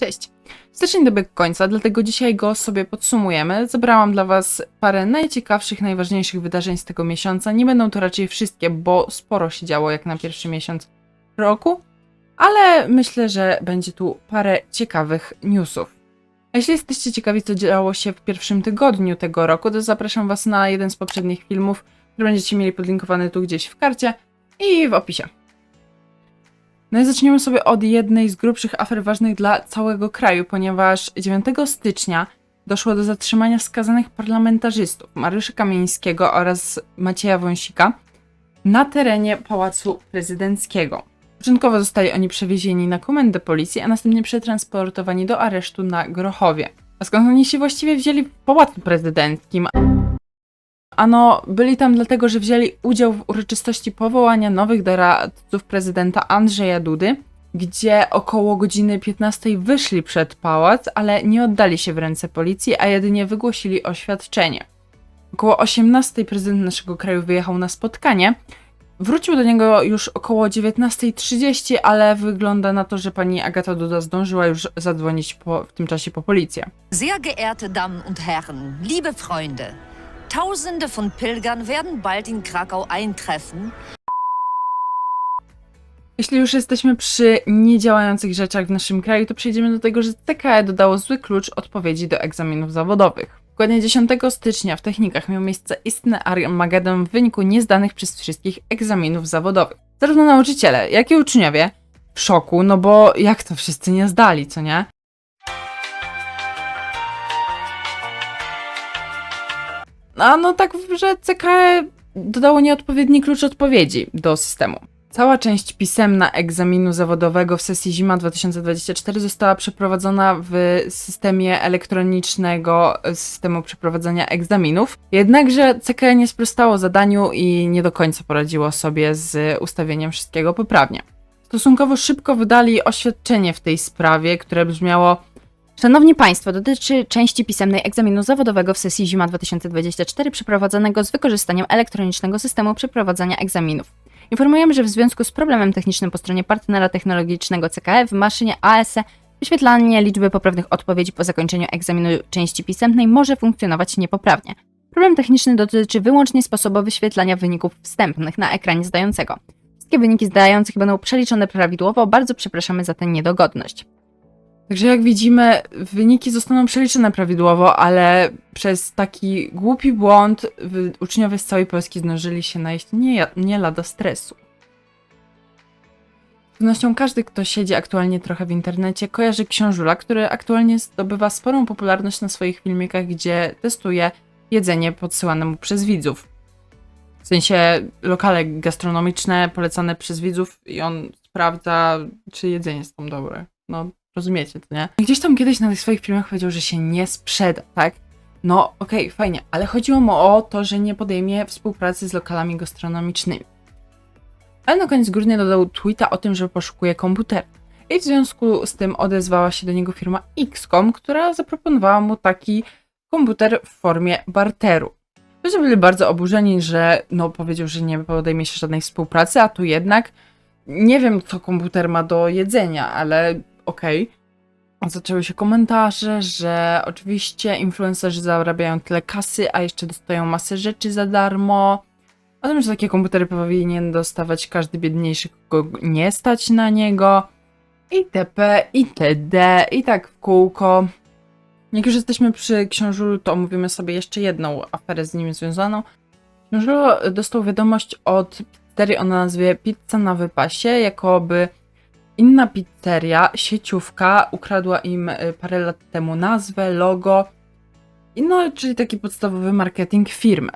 Cześć! Styczeń dobiegł końca, dlatego dzisiaj go sobie podsumujemy. Zebrałam dla Was parę najciekawszych, najważniejszych wydarzeń z tego miesiąca. Nie będą to raczej wszystkie, bo sporo się działo jak na pierwszy miesiąc roku, ale myślę, że będzie tu parę ciekawych newsów. A jeśli jesteście ciekawi, co działo się w pierwszym tygodniu tego roku, to zapraszam Was na jeden z poprzednich filmów, który będziecie mieli podlinkowany tu gdzieś w karcie i w opisie. No i zaczniemy sobie od jednej z grubszych afer ważnych dla całego kraju, ponieważ 9 stycznia doszło do zatrzymania skazanych parlamentarzystów Mariusza Kamińskiego oraz Macieja Wąsika na terenie Pałacu Prezydenckiego. Początkowo zostali oni przewiezieni na komendę policji, a następnie przetransportowani do aresztu na Grochowie. A skąd oni się właściwie wzięli w Pałacu Prezydenckim? Ano, byli tam dlatego, że wzięli udział w uroczystości powołania nowych doradców prezydenta Andrzeja Dudy, gdzie około godziny 15 wyszli przed pałac, ale nie oddali się w ręce policji, a jedynie wygłosili oświadczenie. Około 18 prezydent naszego kraju wyjechał na spotkanie. Wrócił do niego już około 19.30, ale wygląda na to, że pani Agata Duda zdążyła już zadzwonić po, w tym czasie po policję. Sehr geehrte Damen und Herren, liebe Freunde, Tausende von Pilgern werden bald in Krakau eintreffen. Jeśli już jesteśmy przy niedziałających rzeczach w naszym kraju, to przejdziemy do tego, że TKE dodało zły klucz odpowiedzi do egzaminów zawodowych. Dokładnie 10 stycznia w technikach miał miejsce istny Armagedon w wyniku niezdanych przez wszystkich egzaminów zawodowych. Zarówno nauczyciele, jak i uczniowie w szoku, no bo jak to wszyscy nie zdali, co nie? A no tak, że CKE dodało nieodpowiedni klucz odpowiedzi do systemu. Cała część pisemna egzaminu zawodowego w sesji zima 2024 została przeprowadzona w systemie elektronicznego systemu przeprowadzania egzaminów. Jednakże CKE nie sprostało zadaniu i nie do końca poradziło sobie z ustawieniem wszystkiego poprawnie. Stosunkowo szybko wydali oświadczenie w tej sprawie, które brzmiało Szanowni Państwo, dotyczy części pisemnej egzaminu zawodowego w sesji zima 2024 przeprowadzonego z wykorzystaniem elektronicznego systemu przeprowadzania egzaminów. Informujemy, że w związku z problemem technicznym po stronie partnera technologicznego CKE w maszynie ASE wyświetlanie liczby poprawnych odpowiedzi po zakończeniu egzaminu części pisemnej może funkcjonować niepoprawnie. Problem techniczny dotyczy wyłącznie sposobu wyświetlania wyników wstępnych na ekranie zdającego. Wszystkie wyniki zdających będą przeliczone prawidłowo, bardzo przepraszamy za tę niedogodność. Także jak widzimy, wyniki zostaną przeliczone prawidłowo, ale przez taki głupi błąd uczniowie z całej Polski zdążyli się najeść nie, nie lada stresu. Z pewnością każdy, kto siedzi aktualnie trochę w internecie, kojarzy książula, który aktualnie zdobywa sporą popularność na swoich filmikach, gdzie testuje jedzenie podsyłane mu przez widzów. W sensie lokale gastronomiczne polecane przez widzów i on sprawdza, czy jedzenie jest tam dobre. No, rozumiecie to, nie? Gdzieś tam kiedyś na tych swoich filmach powiedział, że się nie sprzeda, tak? No, okej, fajnie, ale chodziło mu o to, że nie podejmie współpracy z lokalami gastronomicznymi. Ale na koniec grudnia dodał tweeta o tym, że poszukuje komputera. I w związku z tym odezwała się do niego firma XCOM, która zaproponowała mu taki komputer w formie barteru. Ludzie byli bardzo oburzeni, że no powiedział, że nie podejmie się żadnej współpracy, a tu jednak nie wiem, co komputer ma do jedzenia, ale okej. Zaczęły się komentarze, że oczywiście influencerzy zarabiają tyle kasy, a jeszcze dostają masę rzeczy za darmo. O tym, że takie komputery powinien dostawać każdy biedniejszy, kogo nie stać na niego. Itp, itd, i tak w kółko. Jak już jesteśmy przy książulu, to omówimy sobie jeszcze jedną aferę z nim związaną. Książulu dostał wiadomość od pizzerii o nazwie Pizza na wypasie, jakoby inna pizzeria, sieciówka, ukradła im y, parę lat temu nazwę, logo, no, czyli taki podstawowy marketing firmy.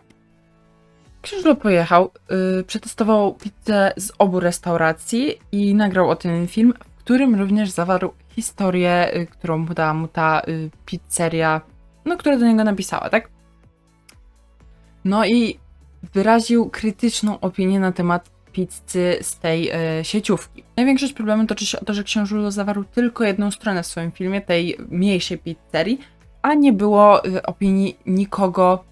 Książę pojechał, yy, przetestował pizzę z obu restauracji i nagrał o tym film, w którym również zawarł historię, y, którą mu dała mu ta y, pizzeria, no, która do niego napisała, tak? No i wyraził krytyczną opinię na temat pizzy z tej e, sieciówki. Największość problemu toczy się o to, że książulo zawarł tylko jedną stronę w swoim filmie, tej mniejszej pizzerii, a nie było e, opinii nikogo,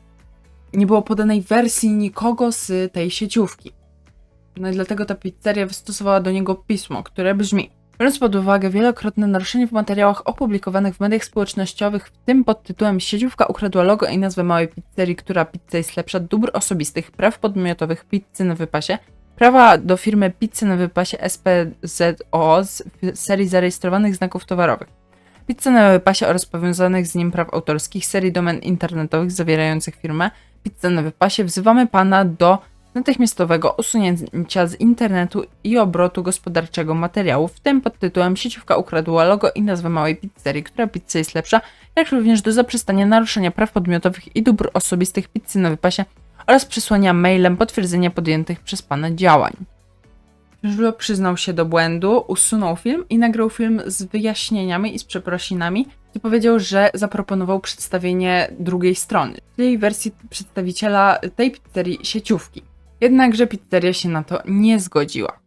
nie było podanej wersji nikogo z tej sieciówki. No i dlatego ta pizzeria wystosowała do niego pismo, które brzmi Biorąc pod uwagę wielokrotne naruszenie w materiałach opublikowanych w mediach społecznościowych, w tym pod tytułem Sieciówka ukradła logo i nazwę małej pizzerii, która pizza jest lepsza, dóbr osobistych, praw podmiotowych pizzy na wypasie, prawa do firmy Pizzy na wypasie SPZO z serii zarejestrowanych znaków towarowych. Pizza na wypasie oraz powiązanych z nim praw autorskich serii domen internetowych zawierających firmę Pizza na wypasie wzywamy Pana do natychmiastowego usunięcia z internetu i obrotu gospodarczego materiału, w tym pod tytułem Sieciówka ukradła logo i nazwę małej pizzerii, która pizza jest lepsza, jak również do zaprzestania naruszenia praw podmiotowych i dóbr osobistych pizzy na wypasie oraz przysłania mailem potwierdzenia podjętych przez Pana działań. Żulo przyznał się do błędu, usunął film i nagrał film z wyjaśnieniami i z przeprosinami, gdzie powiedział, że zaproponował przedstawienie drugiej strony, czyli wersji przedstawiciela tej pizzerii sieciówki. Jednakże pizzeria się na to nie zgodziła.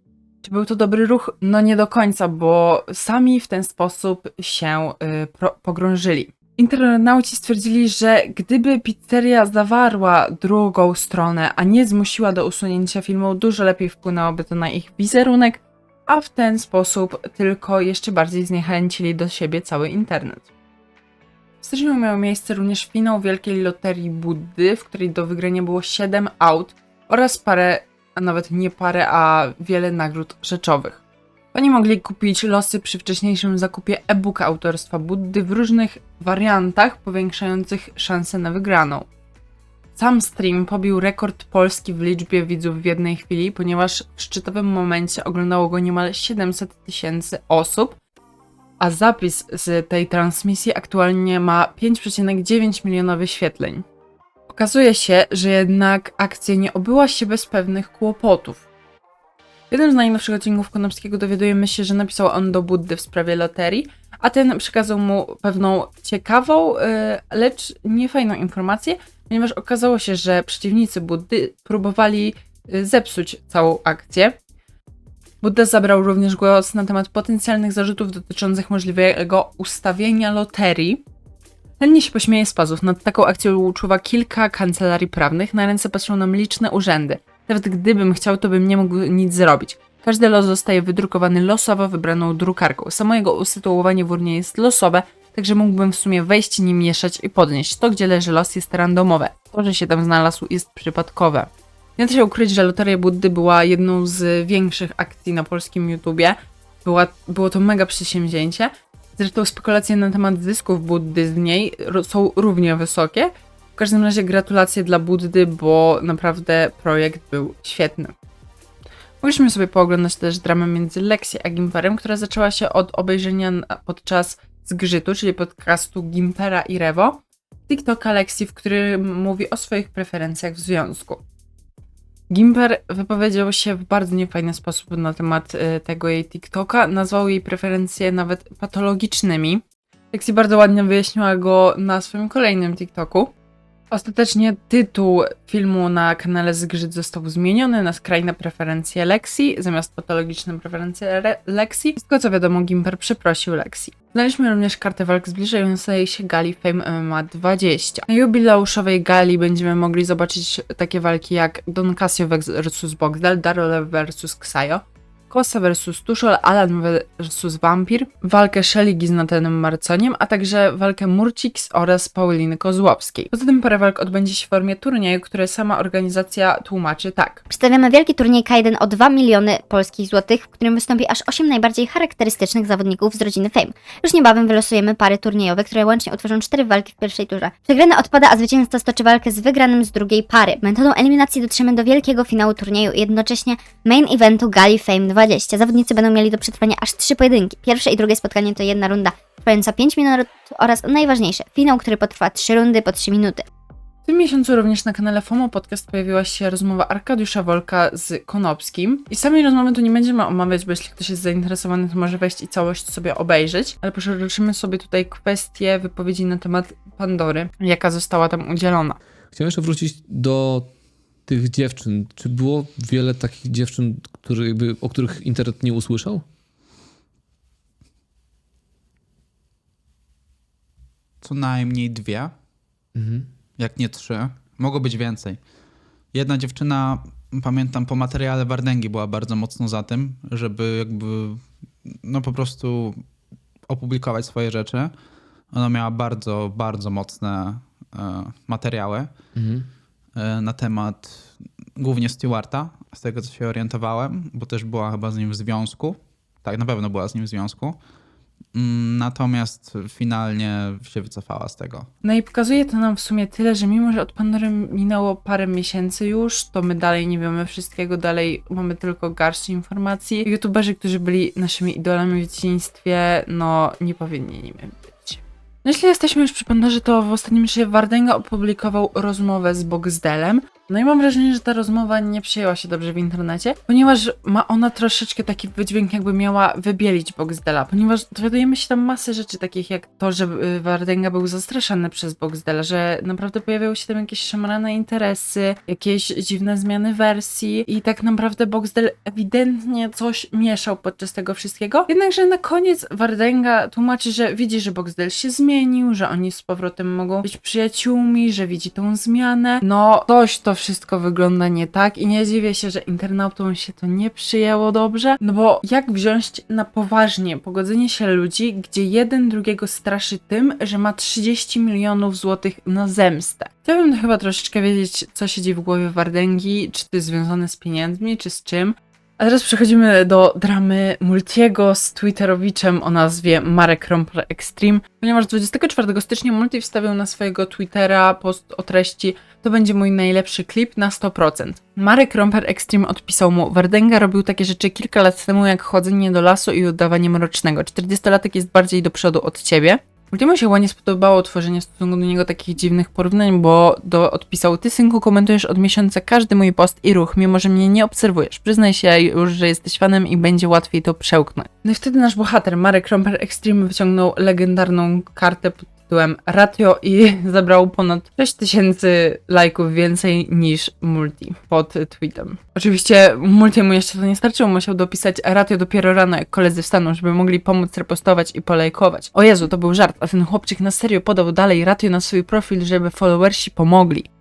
Czy był to dobry ruch? No nie do końca, bo sami w ten sposób się y, pogrążyli. Internauci stwierdzili, że gdyby pizzeria zawarła drugą stronę, a nie zmusiła do usunięcia filmu, dużo lepiej wpłynęłoby to na ich wizerunek, a w ten sposób tylko jeszcze bardziej zniechęcili do siebie cały internet. W styczniu miał miejsce również finał Wielkiej Loterii Buddy, w której do wygrania było 7 aut oraz parę, a nawet nie parę, a wiele nagród rzeczowych. Oni mogli kupić losy przy wcześniejszym zakupie e-booka autorstwa Buddy w różnych wariantach powiększających szanse na wygraną. Sam stream pobił rekord Polski w liczbie widzów w jednej chwili, ponieważ w szczytowym momencie oglądało go niemal 700 tysięcy osób, a zapis z tej transmisji aktualnie ma 5,9 miliona wyświetleń. Okazuje się, że jednak akcja nie obyła się bez pewnych kłopotów. W jednym z najnowszych odcinków Konopskiego dowiadujemy się, że napisał on do Buddy w sprawie loterii, a ten przekazał mu pewną ciekawą, yy, lecz niefajną informację, ponieważ okazało się, że przeciwnicy Buddy próbowali yy, zepsuć całą akcję. Budda zabrał również głos na temat potencjalnych zarzutów dotyczących możliwego ustawienia loterii. Chętnie się pośmieje z pazów. Nad taką akcją uczuwa kilka kancelarii prawnych. Na ręce patrzą nam liczne urzędy. Nawet gdybym chciał, to bym nie mógł nic zrobić. Każdy los zostaje wydrukowany losowo wybraną drukarką. Samo jego usytuowanie w urnie jest losowe, także mógłbym w sumie wejść, nim mieszać i podnieść. To, gdzie leży los, jest randomowe. To, że się tam znalazł, jest przypadkowe. Nie da się ukryć, że Loteria Buddy była jedną z większych akcji na polskim YouTubie. Była, było to mega przedsięwzięcie. Zresztą spekulacje na temat zysków Buddy z niej są równie wysokie. Każdym razie gratulacje dla Buddy, bo naprawdę projekt był świetny. Mogliśmy sobie pooglądać też dramę między Lexi a Gimperem, która zaczęła się od obejrzenia podczas zgrzytu, czyli podcastu Gimpera i Rewo, TikToka Lexi, w którym mówi o swoich preferencjach w związku. Gimper wypowiedział się w bardzo niefajny sposób na temat y, tego jej TikToka. Nazwał jej preferencje nawet patologicznymi. Lexi bardzo ładnie wyjaśniła go na swoim kolejnym TikToku. Ostatecznie tytuł filmu na kanale Zgrzyt został zmieniony na skrajne preferencje Lexi zamiast patologiczne preferencje Re- Lexi. Wszystko co wiadomo, Gimper przeprosił Lexi. Znaleźliśmy również kartę walk zbliżającej się gali Fame MMA 20. Na jubileuszowej gali będziemy mogli zobaczyć takie walki jak Don Casio vs Bogdal, Daryl vs Ksajo, Kosa vs Tuszol, Alan vs Vampir, walkę Sheligi z Natanem Marconiem, a także walkę Murcix oraz Pauliny Kozłowskiej. Poza tym parę walk odbędzie się w formie turnieju, które sama organizacja tłumaczy tak. Przedstawiamy wielki turniej Kaiden o 2 miliony polskich złotych, w którym wystąpi aż 8 najbardziej charakterystycznych zawodników z rodziny Fame. Już niebawem wylosujemy pary turniejowe, które łącznie utworzą 4 walki w pierwszej turze. Przegrany odpada, a zwycięzca stoczy walkę z wygranym z drugiej pary. Metodą eliminacji dotrzemy do wielkiego finału turnieju i jednocześnie main eventu Gali Fame 20. Zawodnicy będą mieli do przetrwania aż 3 pojedynki. Pierwsze i drugie spotkanie to jedna runda trwająca 5 minut oraz najważniejsze, finał, który potrwa 3 rundy po 3 minuty. W tym miesiącu również na kanale FOMO Podcast pojawiła się rozmowa Arkadiusza Wolka z Konopskim. I samej rozmowy tu nie będziemy omawiać, bo jeśli ktoś jest zainteresowany, to może wejść i całość sobie obejrzeć. Ale poruszymy sobie tutaj kwestię wypowiedzi na temat Pandory, jaka została tam udzielona. Chciałem jeszcze wrócić do tych dziewczyn. Czy było wiele takich dziewczyn, które jakby, o których internet nie usłyszał? co najmniej dwie, Mhm. jak nie trzy. Mogło być więcej. Jedna dziewczyna, pamiętam, po materiale Wardęgi była bardzo mocno za tym, żeby jakby no po prostu opublikować swoje rzeczy. Ona miała bardzo, bardzo mocne e, materiały Mhm. E, na temat głównie Stewarta, z tego co się orientowałem, bo też była chyba z nim w związku. Tak, na pewno była z nim w związku. Mm, Natomiast finalnie się wycofała z tego. No i pokazuje to nam w sumie tyle, że mimo, że od Pandory minęło parę miesięcy już, to my dalej nie wiemy wszystkiego, dalej mamy tylko garść informacji. YouTuberzy, którzy byli naszymi idolami w dzieciństwie, no nie powinni nimi być. No jeśli jesteśmy już przy Pandorze, to w ostatnim czasie Wardenga opublikował rozmowę z Boxdelem. No i mam wrażenie, że ta rozmowa nie przyjęła się dobrze w internecie, ponieważ ma ona troszeczkę taki wydźwięk, jakby miała wybielić Boxdela, ponieważ dowiadujemy się tam masy rzeczy, takich jak to, że y, Wardenga był zastraszany przez Boxdela, że naprawdę pojawiały się tam jakieś szemrane interesy, jakieś dziwne zmiany wersji i tak naprawdę Boxdel ewidentnie coś mieszał podczas tego wszystkiego. Jednakże na koniec Wardenga tłumaczy, że widzi, że Boxdel się zmienił, że oni z powrotem mogą być przyjaciółmi, że widzi tą zmianę. No, coś to wszystko wygląda nie tak i nie dziwię się, że internautom się to nie przyjęło dobrze, no bo jak wziąć na poważnie pogodzenie się ludzi, gdzie jeden drugiego straszy tym, że ma 30 milionów złotych na zemstę. Chciałabym chyba troszeczkę wiedzieć, co siedzi w głowie Wardęgi, czy to jest związane z pieniędzmi, czy z czym. A teraz przechodzimy do dramy Multiego z Twitterowiczem o nazwie Marek Rompler Extreme, ponieważ 24 stycznia Multi wstawił na swojego Twittera post o treści to będzie mój najlepszy klip na 100%. Marek Romper Extreme odpisał mu, Wardenga robił takie rzeczy kilka lat temu jak chodzenie do lasu i udawanie mrocznego. 40-latek jest bardziej do przodu od ciebie. Ultimo się ładnie spodobało tworzenie w stosunku do niego takich dziwnych porównań, bo do, odpisał, ty synku komentujesz od miesiąca każdy mój post i ruch, mimo że mnie nie obserwujesz. Przyznaj się już, że jesteś fanem i będzie łatwiej to przełknąć. No i wtedy nasz bohater, Marek Romper Extreme, wyciągnął legendarną kartę pod tytułem Ratio i zebrał ponad 6000 lajków więcej niż Multi pod tweetem. Oczywiście Multi mu jeszcze to nie starczyło, musiał dopisać Ratio dopiero rano, jak koledzy wstaną, żeby mogli pomóc repostować i polajkować. O Jezu, to był żart, a ten chłopczyk na serio podał dalej Ratio na swój profil, żeby followersi pomogli.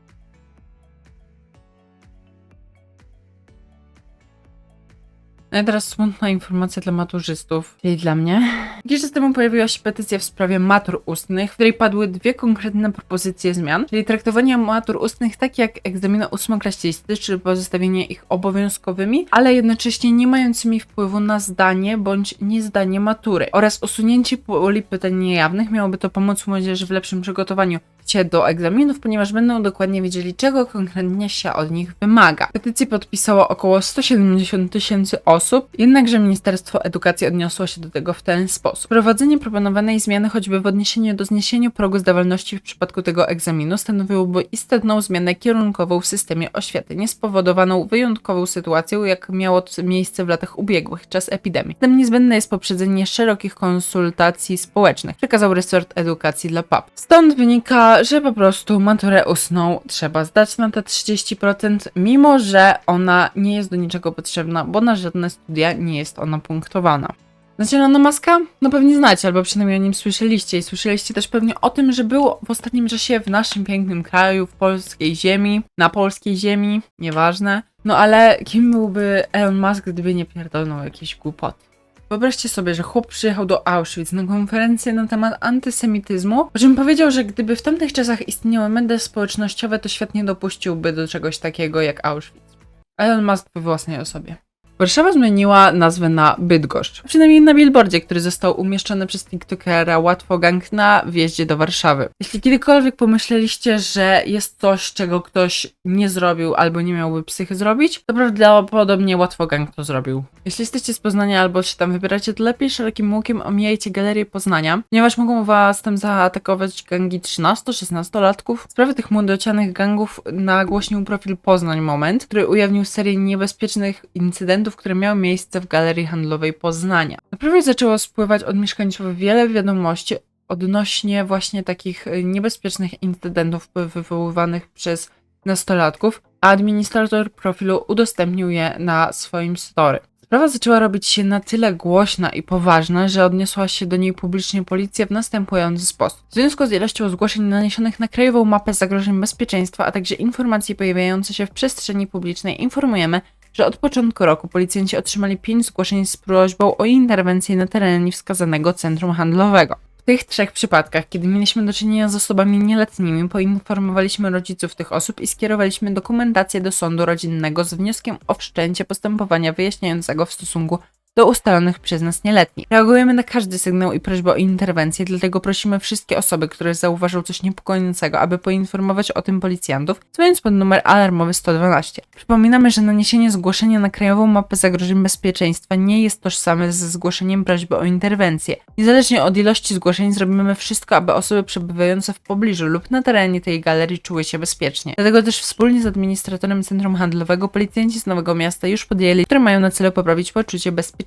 No i teraz smutna informacja dla maturzystów, czyli dla mnie. Jakiś czas temu pojawiła się petycja w sprawie matur ustnych, w której padły dwie konkretne propozycje zmian, czyli traktowanie matur ustnych tak jak egzaminy ósmoklasisty, czyli pozostawienie ich obowiązkowymi, ale jednocześnie nie mającymi wpływu na zdanie bądź niezdanie matury. Oraz usunięcie puli pytań niejawnych miałoby to pomóc młodzieży w lepszym przygotowaniu się do egzaminów, ponieważ będą dokładnie wiedzieli, czego konkretnie się od nich wymaga. Petycję podpisało około 170 tysięcy osób, jednakże Ministerstwo Edukacji odniosło się do tego w ten sposób. Wprowadzenie proponowanej zmiany choćby w odniesieniu do zniesienia progu zdawalności w przypadku tego egzaminu stanowiłoby istotną zmianę kierunkową w systemie oświaty, niespowodowaną wyjątkową sytuacją, jak miało to miejsce w latach ubiegłych, czas epidemii. Zatem niezbędne jest poprzedzenie szerokich konsultacji społecznych, przekazał resort edukacji dla PAP. Stąd wynika, że po prostu maturę ustną trzeba zdać na te 30%, mimo że ona nie jest do niczego potrzebna, bo na żadne studia nie jest ona punktowana. Znacie Muska? No pewnie znacie, albo przynajmniej o nim słyszeliście i słyszeliście też pewnie o tym, że był w ostatnim czasie w naszym pięknym kraju, w polskiej ziemi, na polskiej ziemi, nieważne. No ale kim byłby Elon Musk, gdyby nie pierdolnął jakieś głupoty? Wyobraźcie sobie, że chłop przyjechał do Auschwitz na konferencję na temat antysemityzmu, po czym powiedział, że gdyby w tamtych czasach istniały media społecznościowe, to świat nie dopuściłby do czegoś takiego jak Auschwitz. Elon Musk we własnej osobie. Warszawa zmieniła nazwę na Bydgoszcz. Przynajmniej na billboardzie, który został umieszczony przez TikTokera Łatwogang na wjeździe do Warszawy. Jeśli kiedykolwiek pomyśleliście, że jest coś, czego ktoś nie zrobił albo nie miałby psychy zrobić, to prawdopodobnie Łatwogang to zrobił. Jeśli jesteście z Poznania albo się tam wybieracie, to lepiej szerokim łukiem omijajcie galerię Poznania, ponieważ mogą was tam zaatakować gangi 13-16 latków. Sprawy tych młodocianych gangów nagłośnił profil Poznań Moment, który ujawnił serię niebezpiecznych incydentów, które miały miejsce w galerii handlowej Poznania. Na profil zaczęło spływać od mieszkańców wiele wiadomości odnośnie właśnie takich y, niebezpiecznych incydentów wywoływanych przez nastolatków, a administrator profilu udostępnił je na swoim story. Sprawa zaczęła robić się na tyle głośna i poważna, że odniosła się do niej publicznie policja w następujący sposób. W związku z ilością zgłoszeń naniesionych na krajową mapę zagrożeń bezpieczeństwa, a także informacji pojawiających się w przestrzeni publicznej, informujemy, że od początku roku policjanci otrzymali 5 zgłoszeń z prośbą o interwencję na terenie wskazanego centrum handlowego. W tych trzech przypadkach, kiedy mieliśmy do czynienia z osobami nieletnimi, poinformowaliśmy rodziców tych osób i skierowaliśmy dokumentację do sądu rodzinnego z wnioskiem o wszczęcie postępowania wyjaśniającego w stosunku do ustalonych przez nas nieletnich. Reagujemy na każdy sygnał i prośbę o interwencję, dlatego prosimy wszystkie osoby, które zauważą coś niepokojącego, aby poinformować o tym policjantów, dzwoniąc pod numer alarmowy 112. Przypominamy, że naniesienie zgłoszenia na krajową mapę zagrożeń bezpieczeństwa nie jest tożsame ze zgłoszeniem prośby o interwencję. Niezależnie od ilości zgłoszeń zrobimy wszystko, aby osoby przebywające w pobliżu lub na terenie tej galerii czuły się bezpiecznie. Dlatego też wspólnie z administratorem centrum handlowego policjanci z Nowego Miasta już podjęli, które mają na celu poprawić poczucie bezpieczeństwa.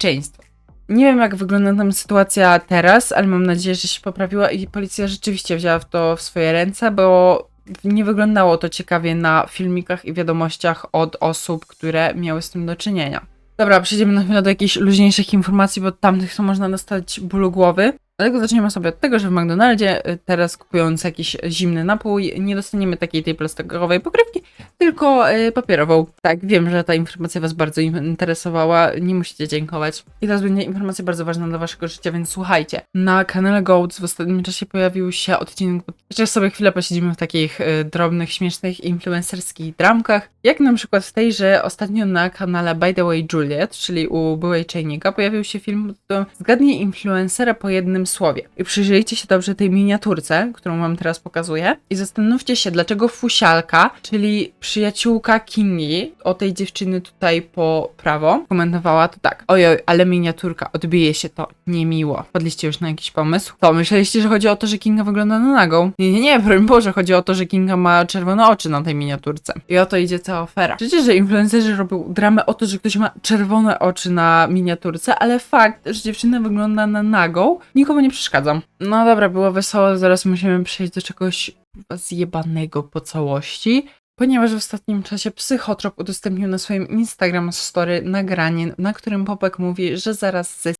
Nie wiem, jak wygląda tam sytuacja teraz, ale mam nadzieję, że się poprawiła i policja rzeczywiście wzięła to w swoje ręce, bo nie wyglądało to ciekawie na filmikach i wiadomościach od osób, które miały z tym do czynienia. Dobra, przejdziemy na chwilę do jakichś luźniejszych informacji, bo tamtych to można dostać bólu głowy. Dlatego zaczniemy sobie od tego, że w McDonaldzie y, teraz kupując jakiś zimny napój nie dostaniemy takiej tej plastikowej pokrywki, tylko y, papierową. Tak, wiem, że ta informacja Was bardzo in- interesowała, nie musicie dziękować. I teraz będzie informacja bardzo ważna dla Waszego życia, więc słuchajcie. Na kanale Goats w ostatnim czasie pojawił się odcinek, chociaż sobie chwilę posiedzimy w takich y, drobnych, śmiesznych, influencerskich dramkach, jak na przykład w tej, że ostatnio na kanale By the Way Juliet, czyli u byłej czajnika, pojawił się film pod Zgadnij influencera po jednym słowie. I przyjrzyjcie się dobrze tej miniaturce, którą wam teraz pokazuję i zastanówcie się, dlaczego Fusialka, czyli przyjaciółka Kingi, o tej dziewczyny tutaj po prawo, komentowała to tak. Ojoj, ale miniaturka, odbije się to niemiło. Wpadliście już na jakiś pomysł? To myśleliście, że chodzi o to, że Kinga wygląda na nagą? Nie, nie, nie, broń Boże, chodzi o to, że Kinga ma czerwone oczy na tej miniaturce. I o to idzie cała afera. Przecież, że influencerzy robią dramę o to, że ktoś ma czerwone oczy na miniaturce, ale fakt, że dziewczyna wygląda na nagą, nikomu nie przeszkadzam. No dobra, było wesoło, zaraz musimy przejść do czegoś zjebanego po całości. Ponieważ w ostatnim czasie Psychotrop udostępnił na swoim Instagram story nagranie, na którym Popek mówi, że zaraz ze po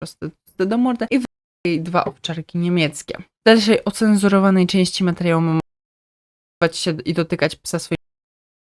prostu do mordy i jej dwa owczarki niemieckie. W dalszej ocenzurowanej części materiału mamy się i dotykać psa swojego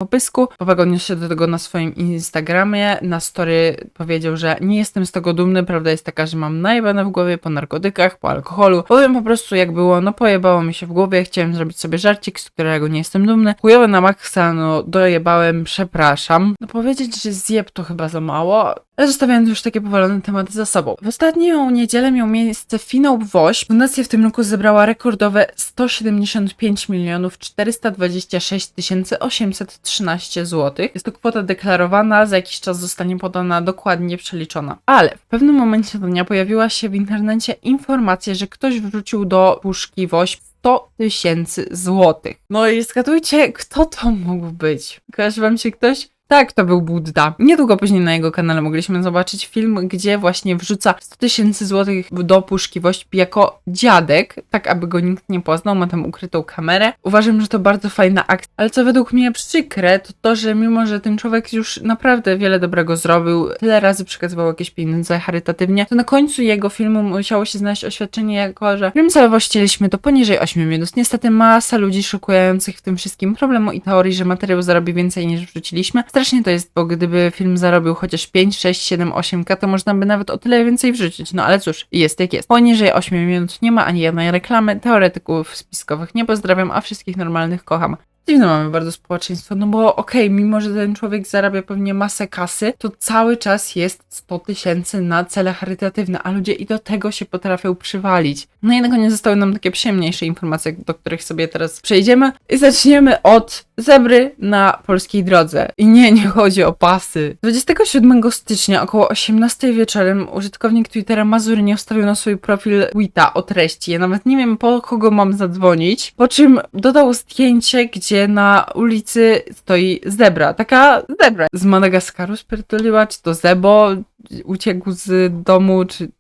popysku. Popek odniósł się do tego na swoim Instagramie. Na story powiedział, że nie jestem z tego dumny. Prawda jest taka, że mam najebane w głowie po narkotykach, po alkoholu. Powiem po prostu jak było, no pojebało mi się w głowie. Chciałem zrobić sobie żarcik, z którego nie jestem dumny. Chujowe na maksa, no dojebałem, przepraszam. No powiedzieć, że zjeb to chyba za mało. Ale zostawiając już takie powalone tematy za sobą. W ostatnią niedzielę miał miejsce finał WOŚ. Fundacja w tym roku zebrała rekordowe 175 milionów 426 813 zł. Jest to kwota deklarowana, za jakiś czas zostanie podana dokładnie przeliczona. Ale w pewnym momencie dnia pojawiła się w internecie informacja, że ktoś wrzucił do puszki WOŚ 100 tysięcy złotych. No i zgadujcie, kto to mógł być? Kojarzy wam się ktoś? Tak, to był Budda. Niedługo później na jego kanale mogliśmy zobaczyć film, gdzie właśnie wrzuca 100 tysięcy złotych do puszki Wośpi jako dziadek, tak aby go nikt nie poznał, ma tam ukrytą kamerę. Uważam, że to bardzo fajna akcja, ale co według mnie przykre, to to, że mimo, że ten człowiek już naprawdę wiele dobrego zrobił, tyle razy przekazywał jakieś pieniądze charytatywnie, to na końcu jego filmu musiało się znaleźć oświadczenie jako, że film celowo ścięliśmy to poniżej 8 minut. Niestety masa ludzi szukujących w tym wszystkim problemu i teorii, że materiał zarobi więcej niż wrzuciliśmy. Strasznie to jest, bo gdyby film zarobił chociaż 5, 6, 7, 8k, to można by nawet o tyle więcej wrzucić. No ale cóż, jest jak jest. Poniżej 8 minut nie ma ani jednej reklamy, teoretyków spiskowych nie pozdrawiam, a wszystkich normalnych kocham. Dziwne mamy bardzo społeczeństwo, no bo okej, mimo że ten człowiek zarabia pewnie masę kasy, to cały czas jest 100 tysięcy na cele charytatywne, a ludzie i do tego się potrafią przywalić. No i na koniec zostały nam takie przyjemniejsze informacje, do których sobie teraz przejdziemy i zaczniemy od zebry na polskiej drodze. I nie, nie chodzi o pasy. 27 stycznia około 18 wieczorem użytkownik Twittera Mazurnie wstawił na swój profil tweeta o treści. Ja nawet nie wiem po kogo mam zadzwonić, po czym dodał zdjęcie, gdzie na ulicy stoi zebra. Taka zebra z Madagaskaru spierdoliła, czy to zebo uciekł z domu, czy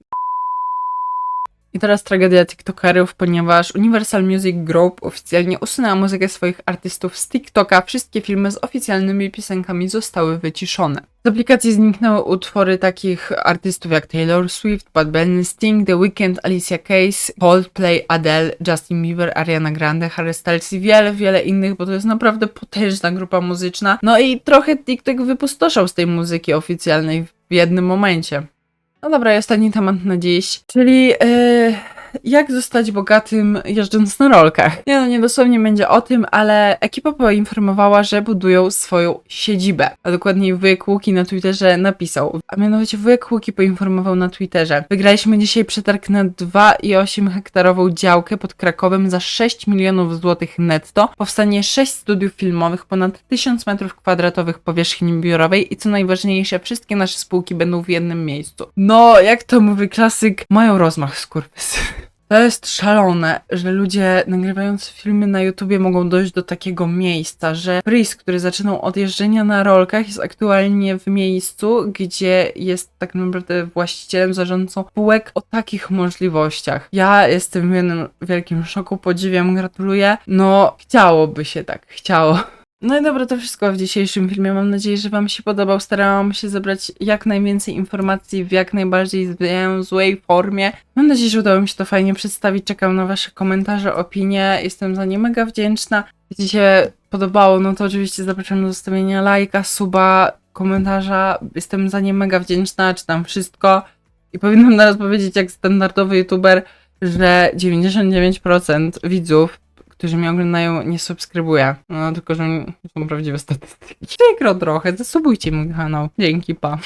I teraz tragedia TikTokerów, ponieważ Universal Music Group oficjalnie usunęła muzykę swoich artystów z TikToka. Wszystkie filmy z oficjalnymi piosenkami zostały wyciszone. Z aplikacji zniknęły utwory takich artystów jak Taylor Swift, Bad Bunny, Sting, The Weeknd, Alicia Keys, Coldplay, Adele, Justin Bieber, Ariana Grande, Harry Styles i wiele, wiele innych, bo to jest naprawdę potężna grupa muzyczna. No i trochę TikTok wypustoszał z tej muzyki oficjalnej w jednym momencie. No dobra, i ostatni temat na dziś, czyli yy, jak zostać bogatym jeżdżąc na rolkach. Nie no, nie dosłownie będzie o tym, ale ekipa poinformowała, że budują swoją siedzibę. A dokładniej wujek Łuki na Twitterze napisał. A mianowicie wujek Łuki poinformował na Twitterze. Wygraliśmy dzisiaj przetarg na 2,8 hektarową działkę pod Krakowem za 6 milionów złotych netto. Powstanie 6 studiów filmowych, ponad 1000 metrów kwadratowych powierzchni biurowej i co najważniejsze, wszystkie nasze spółki będą w jednym miejscu. No, jak to mówi klasyk, mają rozmach skurwysy. To jest szalone, że ludzie nagrywający filmy na YouTubie mogą dojść do takiego miejsca, że Pris, który zaczynał od jeżdżenia na rolkach, jest aktualnie w miejscu, gdzie jest tak naprawdę właścicielem, zarządcą spółek o takich możliwościach. Ja jestem w jednym wielkim szoku, podziwiam, gratuluję. No, chciałoby się tak, chciało. No i dobra, to wszystko w dzisiejszym filmie. Mam nadzieję, że Wam się podobał. Starałam się zebrać jak najwięcej informacji w jak najbardziej zwięzłej formie. Mam nadzieję, że udało mi się to fajnie przedstawić. Czekam na Wasze komentarze, opinie. Jestem za nie mega wdzięczna. Jeśli się podobało, no to oczywiście zapraszam do zostawienia lajka, suba, komentarza. Jestem za nie mega wdzięczna. Czytam wszystko. I powinnam teraz powiedzieć, jak standardowy youtuber, że 99% widzów którzy mnie oglądają, nie subskrybuje. No, tylko, że są prawdziwe statystyki. Przykro trochę, zasubujcie mój kanał. Dzięki, pa.